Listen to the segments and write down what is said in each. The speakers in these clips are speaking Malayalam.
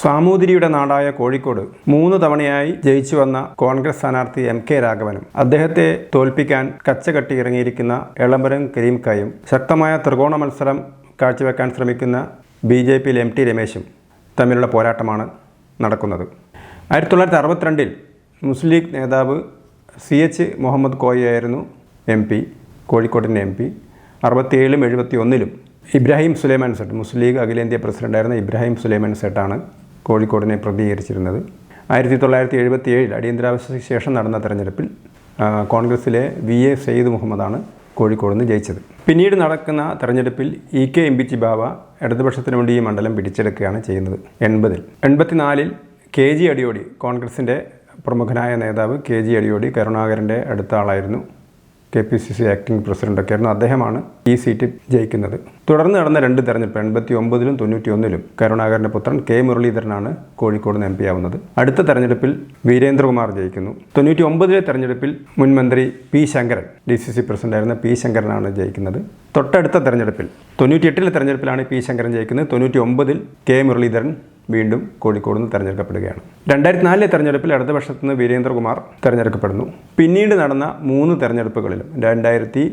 സാമൂതിരിയുടെ നാടായ കോഴിക്കോട് മൂന്ന് തവണയായി ജയിച്ചു വന്ന കോൺഗ്രസ് സ്ഥാനാർത്ഥി എം കെ രാഘവനും അദ്ദേഹത്തെ തോൽപ്പിക്കാൻ കച്ചകെട്ടി ഇറങ്ങിയിരിക്കുന്ന എളമ്പരം കരീംകായും ശക്തമായ ത്രികോണ മത്സരം കാഴ്ചവെക്കാൻ ശ്രമിക്കുന്ന ബി ജെ പിയിൽ എം ടി രമേശും തമ്മിലുള്ള പോരാട്ടമാണ് നടക്കുന്നത്. ആയിരത്തി തൊള്ളായിരത്തി അറുപത്തിരണ്ടിൽ മുസ്ലിം ലീഗ് നേതാവ് സി എച്ച് മുഹമ്മദ് കോയയായിരുന്നു എം പി കോഴിക്കോടിന്റെ എം പി. അറുപത്തിയേഴിലും എഴുപത്തി ഒന്നിലും ഇബ്രാഹിം സുലൈമാൻ സെട്ട് മുസ്ലിം ലീഗ് അഖിലേന്ത്യാ പ്രസിഡന്റായിരുന്ന ഇബ്രാഹിം സുലൈമാൻ സെട്ടാണ് കോഴിക്കോടിനെ പ്രതികരിച്ചിരുന്നത്. ആയിരത്തി തൊള്ളായിരത്തി എഴുപത്തി ഏഴിൽ അടിയന്തരാവസ്ഥയ്ക്ക് ശേഷം നടന്ന തെരഞ്ഞെടുപ്പിൽ കോൺഗ്രസിലെ വി എ സയ്യിദ് മുഹമ്മദാണ് കോഴിക്കോട് നിന്ന് ജയിച്ചത്. പിന്നീട് നടക്കുന്ന തെരഞ്ഞെടുപ്പിൽ E K M P Bava ഇടതുപക്ഷത്തിന് വേണ്ടി ഈ മണ്ഡലം പിടിച്ചെടുക്കുകയാണ് ചെയ്യുന്നത്. എൺപതിൽ. എൺപത്തിനാലിൽ കെ ജി അടിയോടി കോൺഗ്രസിന്റെ പ്രമുഖനായ നേതാവ് കെ ജി അടിയോടി കരുണാകരന്റെ അടുത്ത ആളായിരുന്നു K P C C acting പ്രസിഡന്റൊക്കെ ആയിരുന്നു അദ്ദേഹമാണ് ഈ സീറ്റ് ജയിക്കുന്നത്. തുടർന്ന് നടന്ന രണ്ട് തെരഞ്ഞെടുപ്പ് എൺപത്തി ഒമ്പതിലും തൊണ്ണൂറ്റി ഒന്നിലും കരുണാകരന്റെ പുത്രൻ കെ മുരളീധരനാണ് കോഴിക്കോട് നിന്ന് എം പി ആവുന്നത്. അടുത്ത തെരഞ്ഞെടുപ്പിൽ വീരേന്ദ്രകുമാർ ജയിക്കുന്നു. തൊണ്ണൂറ്റി ഒമ്പതിലെ തെരഞ്ഞെടുപ്പിൽ മുൻ മന്ത്രി P Sankaran D C C പ്രസിഡന്റായിരുന്ന പി ശങ്കരനാണ് ജയിക്കുന്നത്. തൊട്ടടുത്ത തെരഞ്ഞെടുപ്പിൽ തൊണ്ണൂറ്റി എട്ടിലെ തെരഞ്ഞെടുപ്പിലാണ് പി ശങ്കരൻ ജയിക്കുന്നത്. തൊണ്ണൂറ്റി ഒമ്പതിൽ കെ മുരളീധരൻ വീണ്ടും കോഴിക്കോട് നിന്ന് തെരഞ്ഞെടുക്കപ്പെടുകയാണ്. രണ്ടായിരത്തി നാലിലെ തെരഞ്ഞെടുപ്പിൽ ഇടതുപക്ഷത്ത് നിന്ന് വീരേന്ദ്രകുമാർ തെരഞ്ഞെടുക്കപ്പെടുന്നു. പിന്നീട് നടന്ന മൂന്ന് തെരഞ്ഞെടുപ്പുകളിലും രണ്ടായിരത്തി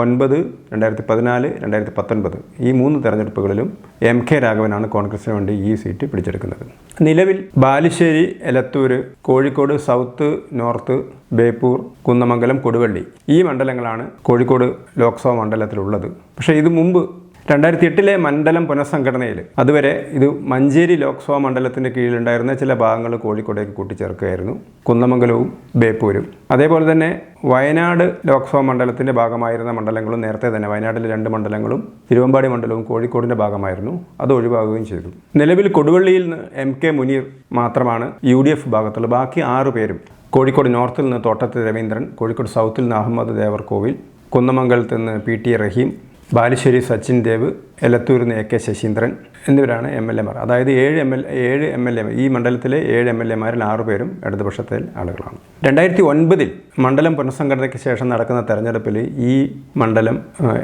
ഒൻപത് രണ്ടായിരത്തി പതിനാല് രണ്ടായിരത്തി പത്തൊൻപത് ഈ മൂന്ന് തെരഞ്ഞെടുപ്പുകളിലും എം കെ രാഘവനാണ് കോൺഗ്രസിന് വേണ്ടി ഈ സീറ്റ് പിടിച്ചെടുക്കുന്നത്. നിലവിൽ ബാലുശ്ശേരി എലത്തൂർ കോഴിക്കോട് സൗത്ത് നോർത്ത് ബേപ്പൂർ കുന്നമംഗലം കൊടുവള്ളി ഈ മണ്ഡലങ്ങളാണ് കോഴിക്കോട് ലോക്സഭാ മണ്ഡലത്തിലുള്ളത്. പക്ഷേ ഇത് മുമ്പ് രണ്ടായിരത്തി എട്ടിലെ മണ്ഡലം പുനഃസംഘടനയിൽ അതുവരെ ഇത് മഞ്ചേരി ലോക്സഭാ മണ്ഡലത്തിന്റെ കീഴിലുണ്ടായിരുന്ന ചില ഭാഗങ്ങൾ കോഴിക്കോടേക്ക് കൂട്ടിച്ചേർക്കുകയായിരുന്നു. കുന്നമംഗലവും ബേപ്പൂരും. അതേപോലെ തന്നെ വയനാട് ലോക്സഭാ മണ്ഡലത്തിന്റെ ഭാഗമായിരുന്ന മണ്ഡലങ്ങളും നേരത്തെ തന്നെ വയനാട്ടിലെ രണ്ട് മണ്ഡലങ്ങളും തിരുവമ്പാടി മണ്ഡലവും കോഴിക്കോടിന്റെ ഭാഗമായിരുന്നു. അത് ഒഴിവാകുകയും ചെയ്തു. നിലവിൽ കൊടുവള്ളിയിൽ നിന്ന് എം കെ മുനീർ മാത്രമാണ് യു ഡി എഫ് ഭാഗത്തുള്ള ബാക്കി ആറു പേരും കോഴിക്കോട് നോർത്തിൽ നിന്ന് തോട്ടത്തിൽ രവീന്ദ്രൻ കോഴിക്കോട് സൗത്തിൽ നിന്ന് അഹമ്മദ് ദേവർകോവിൽ കുന്നമംഗലത്ത് നിന്ന് പി ടി റഹീം ബാലുശ്ശേരി സച്ചിൻ ദേവ് എലത്തൂരിൽ നിന്ന് എ കെ ശശീന്ദ്രൻ എന്നിവരാണ് എം എൽ എമാർ അതായത് ഏഴ് എം എൽ ഏഴ് എം എൽ എ ഈ മണ്ഡലത്തിലെ ഏഴ് എം എൽ എമാരിൽ ആറു പേരും ഇടതുപക്ഷത്തെ ആളുകളാണ്. രണ്ടായിരത്തി ഒൻപതിൽ മണ്ഡലം പുനഃസംഘടനയ്ക്ക് ശേഷം നടക്കുന്ന തെരഞ്ഞെടുപ്പിൽ ഈ മണ്ഡലം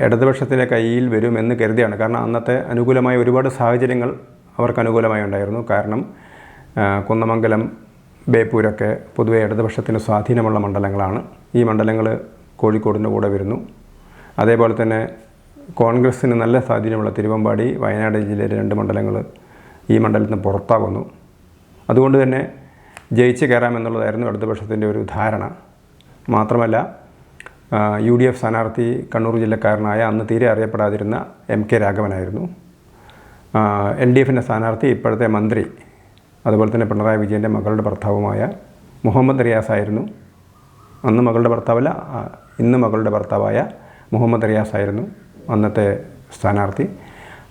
ഇടതുപക്ഷത്തിന്റെ കയ്യിൽ വരുമെന്ന് കരുതിയാണ്. കാരണം അന്നത്തെ അനുകൂലമായ ഒരുപാട് സാഹചര്യങ്ങൾ അവർക്ക് അനുകൂലമായി ഉണ്ടായിരുന്നു. കാരണം കുന്നമംഗലം ബേപ്പൂരൊക്കെ പൊതുവെ ഇടതുപക്ഷത്തിന് സ്വാധീനമുള്ള മണ്ഡലങ്ങളാണ്. ഈ മണ്ഡലങ്ങൾ കോഴിക്കോടിന്റെ കൂടെ വരുന്നു. അതേപോലെ തന്നെ കോൺഗ്രസ്സിന് നല്ല സ്വാധീനമുള്ള തിരുവമ്പാടി വയനാട് ജില്ലയിലെ രണ്ട് മണ്ഡലങ്ങൾ ഈ മണ്ഡലത്തിൽ നിന്ന് പുറത്താകുന്നു അതുകൊണ്ട് തന്നെ ജയിച്ച് കയറാമെന്നുള്ളതായിരുന്നു ഇടതുപക്ഷത്തിന്റെ ഒരു ധാരണ. മാത്രമല്ല യു ഡി എഫ് സ്ഥാനാർത്ഥി കണ്ണൂർ ജില്ലക്കാരനായ അന്ന് തീരെ അറിയപ്പെടാതിരുന്ന എം കെ രാഘവനായിരുന്നു. എൽ ഡി എഫിന്റെ സ്ഥാനാർത്ഥി ഇപ്പോഴത്തെ മന്ത്രി അതുപോലെ തന്നെ പിണറായി വിജയന്റെ മകളുടെ ഭർത്താവുമായ മുഹമ്മദ് റിയാസ് ആയിരുന്നു. അന്ന് മകളുടെ ഭർത്താവല്ല ഇന്ന് മകളുടെ ഭർത്താവായ മുഹമ്മദ് റിയാസ് ആയിരുന്നു. അന്നത്തെ സ്ഥാനാർത്ഥി.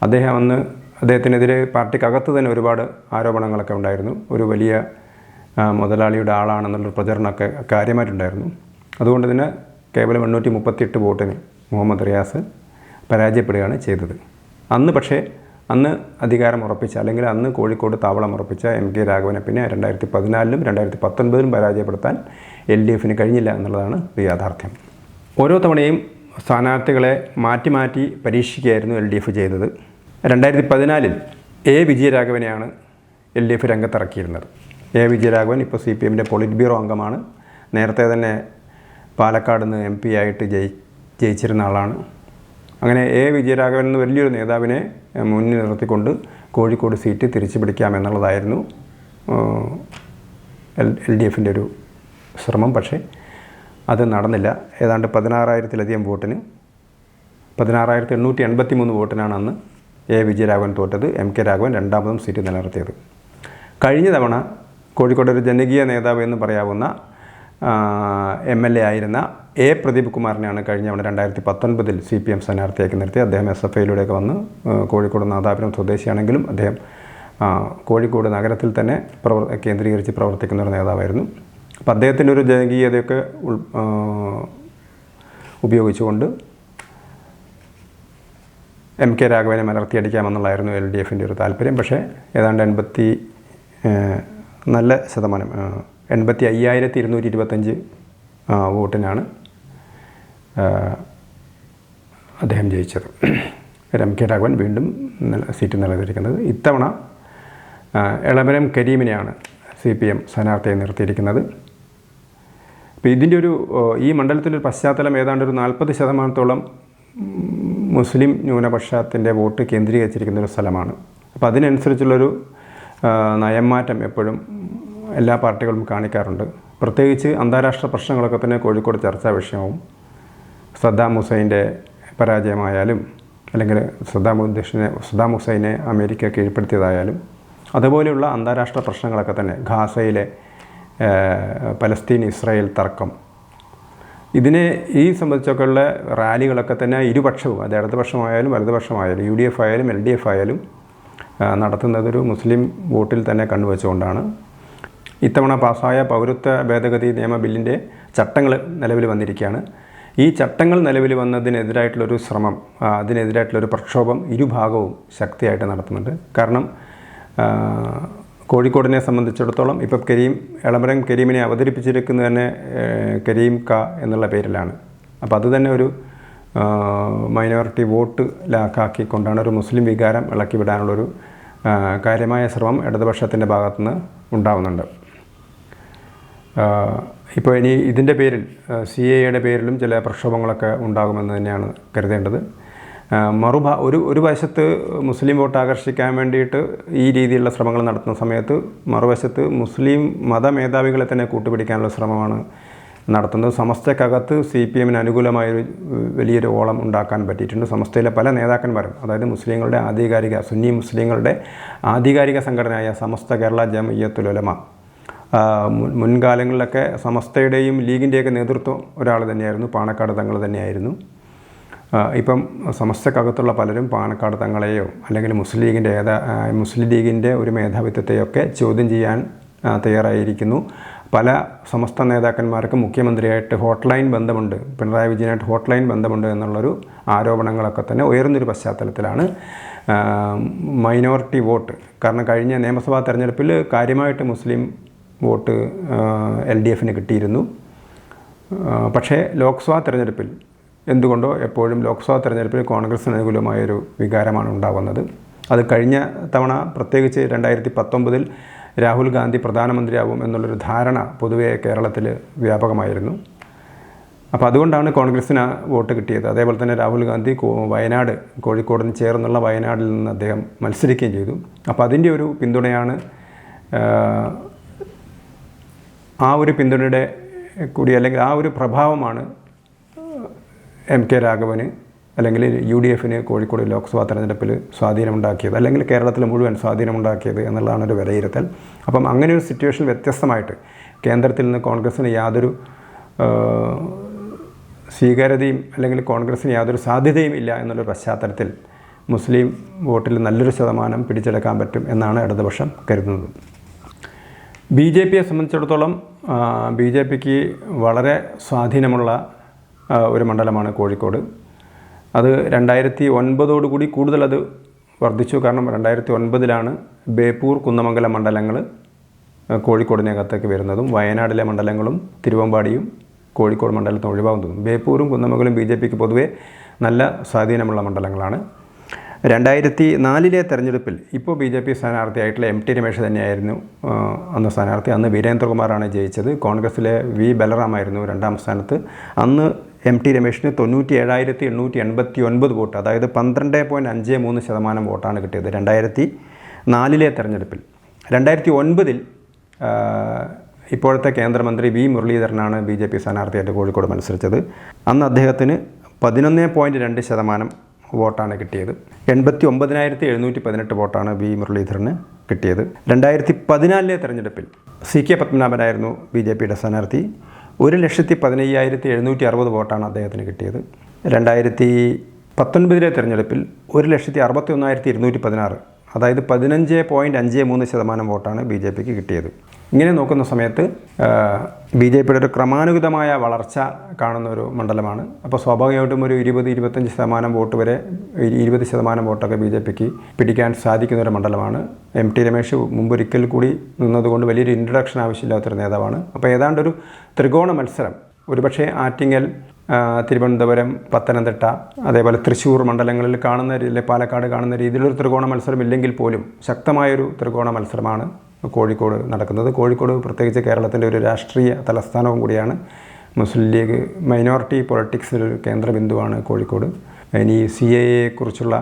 അദ്ദേഹം അന്ന് അദ്ദേഹത്തിനെതിരെ പാർട്ടിക്കകത്ത് തന്നെ ഒരുപാട് ആരോപണങ്ങളൊക്കെ ഉണ്ടായിരുന്നു. ഒരു വലിയ മുതലാളിയുടെ ആളാണെന്നുള്ളൊരു പ്രചരണമൊക്കെ കാര്യമായിട്ടുണ്ടായിരുന്നു. അതുകൊണ്ട് തന്നെ കേവലം എണ്ണൂറ്റി മുപ്പത്തിയെട്ട് വോട്ടിന് മുഹമ്മദ് റിയാസ് പരാജയപ്പെടുകയാണ് ചെയ്തത്. അന്ന് പക്ഷേ അന്ന് അധികാരം ഉറപ്പിച്ച അല്ലെങ്കിൽ അന്ന് കോഴിക്കോട് താവളം ഉറപ്പിച്ച എം കെ രാഘവനെ പിന്നെ രണ്ടായിരത്തി പതിനാലിലും രണ്ടായിരത്തി പത്തൊൻപതിലും പരാജയപ്പെടുത്താൻ എൽ ഡി എഫിന് കഴിഞ്ഞില്ല എന്നുള്ളതാണ് യാഥാർത്ഥ്യം. ഓരോ തവണയും സ്ഥാനാർത്ഥികളെ മാറ്റി മാറ്റി പരീക്ഷിക്കുകയായിരുന്നു എൽ ഡി എഫ് ചെയ്തത്. രണ്ടായിരത്തി പതിനാലിൽ എ വിജയരാഘവനെയാണ് എൽ ഡി എഫ് രംഗത്തിറക്കിയിരുന്നത്. എ വിജയരാഘവൻ ഇപ്പോൾ സി പി എമ്മിന്റെ പൊളിറ്റ് ബ്യൂറോ അംഗമാണ്. നേരത്തെ തന്നെ പാലക്കാട് നിന്ന് എം പി ആയിട്ട് ജയി ജയിച്ചിരുന്ന ആളാണ്. അങ്ങനെ എ വിജയരാഘവൻ എന്ന വലിയൊരു നേതാവിനെ മുന്നിൽ നിർത്തിക്കൊണ്ട് കോഴിക്കോട് സീറ്റ് തിരിച്ചു പിടിക്കാമെന്നുള്ളതായിരുന്നു എൽ എൽ ഡി എഫിന്റെ ഒരു ശ്രമം. പക്ഷേ അത് നടന്നില്ല. ഏതാണ്ട് പതിനാറായിരത്തിലധികം വോട്ടിന്. പതിനാറായിരത്തി എണ്ണൂറ്റി എൺപത്തി മൂന്ന് വോട്ടിനാണ് അന്ന് എ വിജയരാഘവൻ തോറ്റത്. എം കെ രാഘവൻ രണ്ടാമതും സീറ്റ് നിലനിർത്തിയത്. കഴിഞ്ഞ തവണ കോഴിക്കോട് ഒരു ജനകീയ നേതാവ് എന്ന് പറയാവുന്ന എം എൽ എ ആയിരുന്ന എ പ്രദീപ് കുമാറിനെയാണ് കഴിഞ്ഞ തവണ രണ്ടായിരത്തി പത്തൊൻപതിൽ സി പി എം സ്ഥാനാർത്ഥിയാക്കി നിർത്തി അദ്ദേഹം എസ് എഫ് ഐയിലൂടെയൊക്കെ വന്ന് കോഴിക്കോട് നാദാപുരം സ്വദേശിയാണെങ്കിലും അദ്ദേഹം കോഴിക്കോട് നഗരത്തിൽ തന്നെ പ്രവർ കേന്ദ്രീകരിച്ച് പ്രവർത്തിക്കുന്ന ഒരു നേതാവായിരുന്നു. അപ്പം അദ്ദേഹത്തിന്റെ ഒരു ജനകീയതയൊക്കെ ഉപയോഗിച്ചുകൊണ്ട് എം കെ രാഘവനെ മലർത്തിയടിക്കാമെന്നുള്ളതായിരുന്നു എൽ ഡി എഫിന്റെ ഒരു താല്പര്യം. പക്ഷേ ഏതാണ്ട് എൺപത്തി നല്ല ശതമാനം എൺപത്തി അയ്യായിരത്തി ഇരുന്നൂറ്റി ഇരുപത്തഞ്ച് വോട്ടിനാണ് അദ്ദേഹം ജയിച്ചത്. എം കെ രാഘവൻ വീണ്ടും സീറ്റ് നിലനിർത്തിയിരിക്കുന്നത്. ഇത്തവണ എളമരം കരീമിനെയാണ് സി പി എം സ്ഥാനാർത്ഥിയെ നിർത്തിയിരിക്കുന്നത്. അപ്പോൾ ഇതിന്റെ ഒരു ഈ മണ്ഡലത്തിന്റെ ഒരു പശ്ചാത്തലം ഏതാണ്ട് ഒരു നാൽപ്പത് ശതമാനത്തോളം മുസ്ലിം ന്യൂനപക്ഷത്തിന്റെ വോട്ട് കേന്ദ്രീകരിച്ചിരിക്കുന്ന ഒരു സ്ഥലമാണ്. അപ്പോൾ അതിനനുസരിച്ചുള്ളൊരു നയംമാറ്റം എപ്പോഴും എല്ലാ പാർട്ടികളും കാണിക്കാറുണ്ട്. പ്രത്യേകിച്ച് അന്താരാഷ്ട്ര പ്രശ്നങ്ങളൊക്കെ തന്നെ കോഴിക്കോട് ചർച്ചാ വിഷയവും സദ്ദാം ഹുസൈന്റെ പരാജയമായാലും അല്ലെങ്കിൽ സദ്ദാം ഉദ്ദേശിനെ സദ്ദാം ഹുസൈനെ അമേരിക്ക കീഴ്പ്പെടുത്തിയതായാലും അതുപോലെയുള്ള അന്താരാഷ്ട്ര പ്രശ്നങ്ങളൊക്കെ തന്നെ ഖാസയിലെ പലസ്തീൻ ഇസ്രായേൽ തർക്കം. ഇതിനെ ഈ സംബന്ധിച്ചൊക്കെയുള്ള റാലികളൊക്കെ തന്നെ ഇരുപക്ഷവും അത് ഇടതുപക്ഷമായാലും വലതുപക്ഷമായാലും യു ഡി എഫ് ആയാലും എൽ ഡി എഫ് ആയാലും നടത്തുന്നതൊരു മുസ്ലിം വോട്ടിൽ തന്നെ കണ്ടുവച്ചുകൊണ്ടാണ്. ഇത്തവണ പാസ്സായ പൗരത്വ ഭേദഗതി നിയമ ബില്ലിന്റെ ചട്ടങ്ങൾ നിലവിൽ വന്നിരിക്കുകയാണ്. ഈ ചട്ടങ്ങൾ നിലവിൽ വന്നതിനെതിരായിട്ടുള്ളൊരു ശ്രമം അതിനെതിരായിട്ടുള്ളൊരു പ്രക്ഷോഭം ഇരുഭാഗവും ശക്തിയായിട്ട് നടത്തുന്നുണ്ട്. കാരണം കോഴിക്കോടിനെ സംബന്ധിച്ചിടത്തോളം ഇപ്പം കരീം എളമരം കരീമിനെ അവതരിപ്പിച്ചിരിക്കുന്നത് തന്നെ കരീം ക എന്നുള്ള പേരിലാണ്. അപ്പോൾ അത് തന്നെ ഒരു മൈനോറിറ്റി വോട്ട് ലാക്കാക്കിക്കൊണ്ടാണ് ഒരു മുസ്ലിം വികാരം ഇളക്കി വിടാനുള്ളൊരു കാര്യമായ ശ്രമം ഇടതുപക്ഷത്തിന്റെ ഭാഗത്തുനിന്ന് ഉണ്ടാവുന്നുണ്ട്. ഇപ്പോൾ ഇനി ഇതിന്റെ പേരിൽ സി എയുടെ പേരിലും ചില പ്രക്ഷോഭങ്ങളൊക്കെ ഉണ്ടാകുമെന്ന് തന്നെയാണ് കരുതേണ്ടത്. മറുഭാ ഒരു ഒരു വശത്ത് മുസ്ലിം വോട്ട് ആകർഷിക്കാൻ വേണ്ടിയിട്ട് ഈ രീതിയിലുള്ള ശ്രമങ്ങൾ നടത്തുന്ന സമയത്ത് മറുവശത്ത് മുസ്ലിം മതമേധാവികളെ തന്നെ കൂട്ടുപിടിക്കാനുള്ള ശ്രമമാണ് നടത്തുന്നത്. സമസ്തക്കകത്ത് സി പി എമ്മിന് അനുകൂലമായൊരു വലിയൊരു ഓളം ഉണ്ടാക്കാൻ പറ്റിയിട്ടുണ്ട്. സമസ്തയിലെ പല നേതാക്കന്മാരും അതായത് മുസ്ലിങ്ങളുടെ ആധികാരിക സുന്നി മുസ്ലിങ്ങളുടെ ആധികാരിക സംഘടനയായ സമസ്ത കേരള ജമയ്യത്തുലമ മുൻകാലങ്ങളിലൊക്കെ സമസ്തയുടെയും ലീഗിന്റെയൊക്കെ നേതൃത്വം ഒരാൾ തന്നെയായിരുന്നു. പാണക്കാട് തങ്ങൾ തന്നെയായിരുന്നു. ഇപ്പം സമസ്തക്കകത്തുള്ള പലരും പാണക്കാട് തങ്ങളെയോ അല്ലെങ്കിൽ മുസ്ലിം ലീഗിന്റെ ഏതാ മുസ്ലിം ലീഗിന്റെ ഒരു മേധാവിത്വത്തെയൊക്കെ ചോദ്യം ചെയ്യാൻ തയ്യാറായിരിക്കുന്നു. പല സമസ്ത നേതാക്കന്മാർക്ക് മുഖ്യമന്ത്രിയായിട്ട് ഹോട്ട്ലൈൻ ബന്ധമുണ്ട്. പിണറായി വിജയനായിട്ട് ഹോട്ട്ലൈൻ ബന്ധമുണ്ട് എന്നുള്ളൊരു ആരോപണങ്ങളൊക്കെ തന്നെ ഉയർന്നൊരു പശ്ചാത്തലത്തിലാണ്. Minority vote. കാരണം കഴിഞ്ഞ നിയമസഭാ തെരഞ്ഞെടുപ്പിൽ കാര്യമായിട്ട് മുസ്ലിം വോട്ട് എൽ ഡി എഫിന് കിട്ടിയിരുന്നു. പക്ഷേ ലോക്സഭാ തെരഞ്ഞെടുപ്പിൽ എന്തുകൊണ്ടോ എപ്പോഴും ലോക്സഭാ തെരഞ്ഞെടുപ്പിൽ കോൺഗ്രസിന് അനുകൂലമായൊരു വികാരമാണ് ഉണ്ടാകുന്നത്. അത് കഴിഞ്ഞ തവണ പ്രത്യേകിച്ച് രണ്ടായിരത്തി പത്തൊമ്പതിൽ രാഹുൽ ഗാന്ധി പ്രധാനമന്ത്രിയാവും എന്നുള്ളൊരു ധാരണ പൊതുവേ കേരളത്തിൽ വ്യാപകമായിരുന്നു. അപ്പോൾ അതുകൊണ്ടാണ് കോൺഗ്രസ്സിന് വോട്ട് കിട്ടിയത്. അതേപോലെ തന്നെ രാഹുൽ ഗാന്ധി വയനാട് കോഴിക്കോടിന് ചേർന്നുള്ള വയനാടിൽ നിന്ന് അദ്ദേഹം മത്സരിക്കുകയും ചെയ്തു. അപ്പോൾ അതിന്റെ ഒരു പിന്തുണയാണ് ആ, ഒരു പിന്തുണയുടെ കൂടി അല്ലെങ്കിൽ ആ ഒരു പ്രഭാവമാണ് എം കെ രാഘവന് അല്ലെങ്കിൽ യു ഡി എഫിന് കോഴിക്കോട് ലോക്സഭാ തെരഞ്ഞെടുപ്പിൽ സ്വാധീനമുണ്ടാക്കിയത് അല്ലെങ്കിൽ കേരളത്തിൽ മുഴുവൻ സ്വാധീനമുണ്ടാക്കിയത് എന്നുള്ളതാണ് ഒരു വിലയിരുത്തൽ. അപ്പം അങ്ങനെ ഒരു സിറ്റുവേഷൻ വ്യത്യസ്തമായിട്ട് കേന്ദ്രത്തിൽ നിന്ന് കോൺഗ്രസ്സിന് യാതൊരു സ്വീകാര്യതയും അല്ലെങ്കിൽ കോൺഗ്രസ്സിന് യാതൊരു സാധ്യതയും ഇല്ല എന്നുള്ളൊരു പശ്ചാത്തലത്തിൽ മുസ്ലിം വോട്ടിൽ നല്ലൊരു ശതമാനം പിടിച്ചെടുക്കാൻ പറ്റും എന്നാണ് ഇടതുപക്ഷം കരുതുന്നത്. ബി ജെ പിയെ സംബന്ധിച്ചിടത്തോളം ബി ജെ പിക്ക് വളരെ സ്വാധീനമുള്ള ഒരു മണ്ഡലമാണ് കോഴിക്കോട്. അത് രണ്ടായിരത്തി ഒൻപതോടുകൂടി കൂടുതൽ അത് വർദ്ധിച്ചു. കാരണം രണ്ടായിരത്തി ഒൻപതിലാണ് ബേപ്പൂർ കുന്നമംഗലം മണ്ഡലങ്ങൾ കോഴിക്കോടിനകത്തേക്ക് വരുന്നതും വയനാടിലെ മണ്ഡലങ്ങളും തിരുവമ്പാടിയും കോഴിക്കോട് മണ്ഡലത്തിന് ഒഴിവാകുന്നതും ബേപ്പൂരും കുന്നമംഗലും ബി ജെ പിക്ക് പൊതുവേ നല്ല സ്വാധീനമുള്ള മണ്ഡലങ്ങളാണ്. രണ്ടായിരത്തി നാലിലെ തെരഞ്ഞെടുപ്പിൽ ഇപ്പോൾ ബി ജെ പി സ്ഥാനാർത്ഥിയായിട്ടുള്ള എം ടി രമേശ് തന്നെയായിരുന്നു അന്ന് സ്ഥാനാർത്ഥി. അന്ന് വീരേന്ദ്രകുമാറാണ് ജയിച്ചത്. കോൺഗ്രസിലെ വി ബലറാമായിരുന്നു രണ്ടാം സ്ഥാനത്ത്. അന്ന് എം ടി രമേശിന് തൊണ്ണൂറ്റി ഏഴായിരത്തി എണ്ണൂറ്റി എൺപത്തി ഒൻപത് വോട്ട് അതായത് പന്ത്രണ്ട് പോയിന്റ് അഞ്ച് മൂന്ന് ശതമാനം വോട്ടാണ് കിട്ടിയത് രണ്ടായിരത്തി നാലിലെ തെരഞ്ഞെടുപ്പിൽ. രണ്ടായിരത്തി ഒൻപതിൽ ഇപ്പോഴത്തെ കേന്ദ്രമന്ത്രി വി മുരളീധരനാണ് ബി ജെ പി സ്ഥാനാർത്ഥിയായിട്ട് കോഴിക്കോട് മത്സരിച്ചത്. അന്ന് അദ്ദേഹത്തിന് പതിനൊന്ന് പോയിന്റ് രണ്ട് ശതമാനം വോട്ടാണ് കിട്ടിയത്. എൺപത്തി ഒമ്പതിനായിരത്തി എഴുന്നൂറ്റി പതിനെട്ട് വോട്ടാണ് വി മുരളീധരന് കിട്ടിയത്. രണ്ടായിരത്തി പതിനാലിലെ തെരഞ്ഞെടുപ്പിൽ സി കെ പത്മനാഭനായിരുന്നു ബി ജെ പിയുടെ സ്ഥാനാർത്ഥി. ഒരു ലക്ഷത്തി പതിനയ്യായിരത്തി എഴുന്നൂറ്റി അറുപത് വോട്ടാണ് അദ്ദേഹത്തിന് കിട്ടിയത്. രണ്ടായിരത്തി പത്തൊൻപതിലെ തിരഞ്ഞെടുപ്പിൽ ഒരു ലക്ഷത്തി അറുപത്തി ഒന്നായിരത്തി ഇരുന്നൂറ്റി പതിനാറ് അതായത് പതിനഞ്ച് പോയിന്റ് അഞ്ച് മൂന്ന് ശതമാനം വോട്ടാണ് ബി ജെ പിക്ക് കിട്ടിയത്. ഇങ്ങനെ നോക്കുന്ന സമയത്ത് ബി ജെ പിയുടെ ഒരു ക്രമാനുഗതമായ വളർച്ച കാണുന്ന ഒരു മണ്ഡലമാണ്. അപ്പോൾ സ്വാഭാവികമായിട്ടും ഒരു ഇരുപത് ഇരുപത്തഞ്ച് ശതമാനം വോട്ട് വരെ ഇരുപത് ശതമാനം വോട്ടൊക്കെ ബി ജെ പിക്ക് പിടിക്കാൻ സാധിക്കുന്ന ഒരു മണ്ഡലമാണ്. എം ടി രമേശ് മുമ്പൊരിക്കൽ കൂടി നിന്നതുകൊണ്ട് വലിയൊരു ഇൻട്രഡക്ഷൻ ആവശ്യമില്ലാത്തൊരു നേതാവാണ്. അപ്പോൾ ഏതാണ്ട് ഒരു ത്രികോണ മത്സരം. ഒരുപക്ഷേ ആറ്റിങ്ങൽ തിരുവനന്തപുരം പത്തനംതിട്ട അതേപോലെ തൃശ്ശൂർ മണ്ഡലങ്ങളിൽ കാണുന്ന രീതിയിൽ പാലക്കാട് കാണുന്ന രീതിയിലൊരു ത്രികോണ മത്സരം ഇല്ലെങ്കിൽ പോലും ശക്തമായൊരു ത്രികോണ മത്സരമാണ് കോഴിക്കോട് നടക്കുന്നത്. കോഴിക്കോട് പ്രത്യേകിച്ച് കേരളത്തിന്റെ ഒരു രാഷ്ട്രീയ തലസ്ഥാനവും കൂടിയാണ്. മുസ്ലിം ലീഗ് മൈനോറിറ്റി പൊളിറ്റിക്സിലൊരു കേന്ദ്ര ബിന്ദുവാണ് കോഴിക്കോട്. ഇനി സി എ കുറിച്ചുള്ള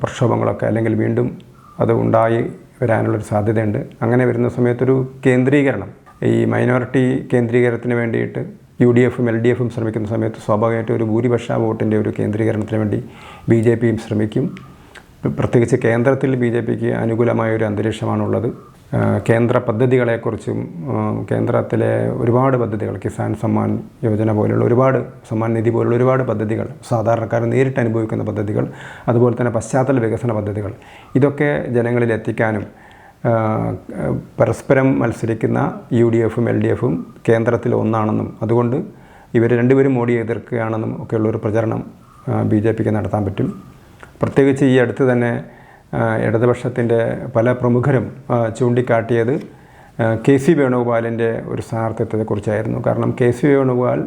പ്രക്ഷോഭങ്ങളൊക്കെ അല്ലെങ്കിൽ വീണ്ടും അത് ഉണ്ടായി വരാനുള്ളൊരു സാധ്യതയുണ്ട്. അങ്ങനെ വരുന്ന സമയത്തൊരു കേന്ദ്രീകരണം. ഈ മൈനോറിറ്റി കേന്ദ്രീകരണത്തിന് വേണ്ടിയിട്ട് യു ഡി എഫും എൽ ഡി എഫും ശ്രമിക്കുന്ന സമയത്ത് സ്വാഭാവികമായിട്ടും ഒരു ഭൂരിപക്ഷ വോട്ടിന്റെ ഒരു കേന്ദ്രീകരണത്തിന് വേണ്ടി ബി ജെ പിയും ശ്രമിക്കും. പ്രത്യേകിച്ച് കേന്ദ്രത്തിൽ ബി ജെ പിക്ക് അനുകൂലമായ ഒരു അന്തരീക്ഷമാണുള്ളത്. കേന്ദ്ര പദ്ധതികളെക്കുറിച്ചും കേന്ദ്രത്തിലെ ഒരുപാട് പദ്ധതികൾ കിസാൻ സമ്മാൻ യോജന പോലുള്ള ഒരുപാട് സമ്മാൻ നിധി പോലുള്ള ഒരുപാട് പദ്ധതികൾ സാധാരണക്കാർ നേരിട്ട് അനുഭവിക്കുന്ന പദ്ധതികൾ അതുപോലെ തന്നെ പശ്ചാത്തല വികസന പദ്ധതികൾ ഇതൊക്കെ ജനങ്ങളിൽ എത്തിക്കാനും പരസ്പരം മത്സരിക്കുന്ന യു ഡി എഫും എൽ ഡി എഫും കേന്ദ്രത്തിൽ ഒന്നാണെന്നും അതുകൊണ്ട് ഇവർ രണ്ടുപേരും മോഡിയെ എതിർക്കുകയാണെന്നും ഒക്കെയുള്ളൊരു പ്രചരണം ബി ജെ പിക്ക് നടത്താൻ പറ്റും. പ്രത്യേകിച്ച് ഈ അടുത്ത് തന്നെ ഇടതുപക്ഷത്തിന്റെ പല പ്രമുഖരും ചൂണ്ടിക്കാട്ടിയത് കെ സി വേണുഗോപാലിന്റെ ഒരു സ്ഥാനാർത്ഥിത്വത്തെക്കുറിച്ചായിരുന്നു. കാരണം കെ സി വേണുഗോപാൽ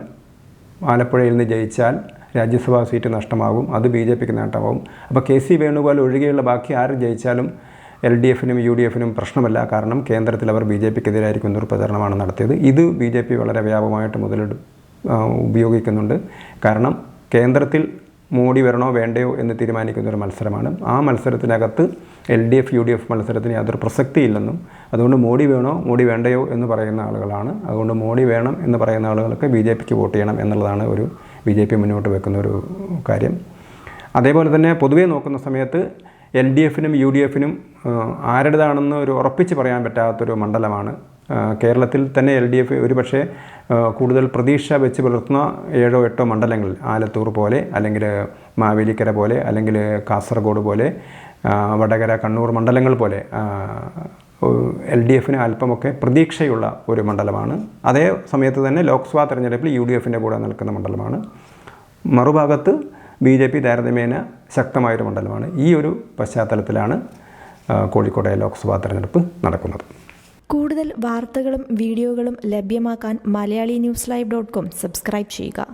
ആലപ്പുഴയിൽ നിന്ന് ജയിച്ചാൽ രാജ്യസഭാ സീറ്റ് നഷ്ടമാകും അത് ബി ജെ പിക്ക് നേട്ടമാകും അപ്പോൾ കെ സി വേണുഗോപാൽ ഒഴികെയുള്ള ബാക്കി ആരും ജയിച്ചാലും എൽ ഡി എഫിനും യു ഡി എഫിനും പ്രശ്നമല്ല. കാരണം കേന്ദ്രത്തിൽ അവർ ബി ജെ പിക്ക് എതിരായിരിക്കും എന്നൊരു പ്രചരണമാണ് നടത്തിയത്. ഇത് ബി ജെ പി വളരെ വ്യാപകമായിട്ട് മുതലെടു ഉപയോഗിക്കുന്നുണ്ട്. കാരണം കേന്ദ്രത്തിൽ മോഡി വരണോ വേണ്ടയോ എന്ന് തീരുമാനിക്കുന്ന ഒരു മത്സരമാണ്. ആ മത്സരത്തിനകത്ത് L D F U D F മത്സരത്തിന് യാതൊരു പ്രസക്തിയില്ലെന്നും അതുകൊണ്ട് മോഡി വേണോ മോഡി വേണ്ടയോ എന്ന് പറയുന്ന ആളുകളാണ്. അതുകൊണ്ട് മോഡി വേണം എന്ന് പറയുന്ന ആളുകൾക്ക് ബി ജെ പിക്ക് വോട്ട് ചെയ്യണം എന്നുള്ളതാണ് ഒരു ബി ജെ പി മുന്നോട്ട് വെക്കുന്ന ഒരു കാര്യം. അതേപോലെ തന്നെ പൊതുവേ നോക്കുന്ന സമയത്ത് എൽ ഡി എഫിനും യു ഡി എഫിനും ആരുടേതാണെന്ന് ഒരു ഉറപ്പിച്ച് പറയാൻ പറ്റാത്തൊരു മണ്ഡലമാണ്. കേരളത്തിൽ തന്നെ എൽ ഡി എഫ് ഒരു പക്ഷേ കൂടുതൽ പ്രതീക്ഷ വെച്ച് പുലർത്തുന്ന ഏഴോ എട്ടോ മണ്ഡലങ്ങൾ. ആലത്തൂർ പോലെ അല്ലെങ്കിൽ മാവേലിക്കര പോലെ അല്ലെങ്കിൽ കാസർഗോഡ് പോലെ വടകര കണ്ണൂർ മണ്ഡലങ്ങൾ പോലെ എൽ ഡി എഫിന് അല്പമൊക്കെ പ്രതീക്ഷയുള്ള ഒരു മണ്ഡലമാണ്. അതേ സമയത്ത് തന്നെ ലോക്സഭാ തെരഞ്ഞെടുപ്പിൽ യു ഡി എഫിന്റെ കൂടെ നിൽക്കുന്ന മണ്ഡലമാണ്. മറുഭാഗത്ത് ബി ജെ പി താരതമ്യേന ശക്തമായൊരു മണ്ഡലമാണ്. ഈ ഒരു പശ്ചാത്തലത്തിലാണ് കോഴിക്കോട് ലോക്സഭാ തെരഞ്ഞെടുപ്പ് നടക്കുന്നത്. കൂടുതൽ വാർത്തകളും വീഡിയോകളും ലഭ്യമാക്കാൻ Malayali news live dot com subscribe ചെയ്യുക.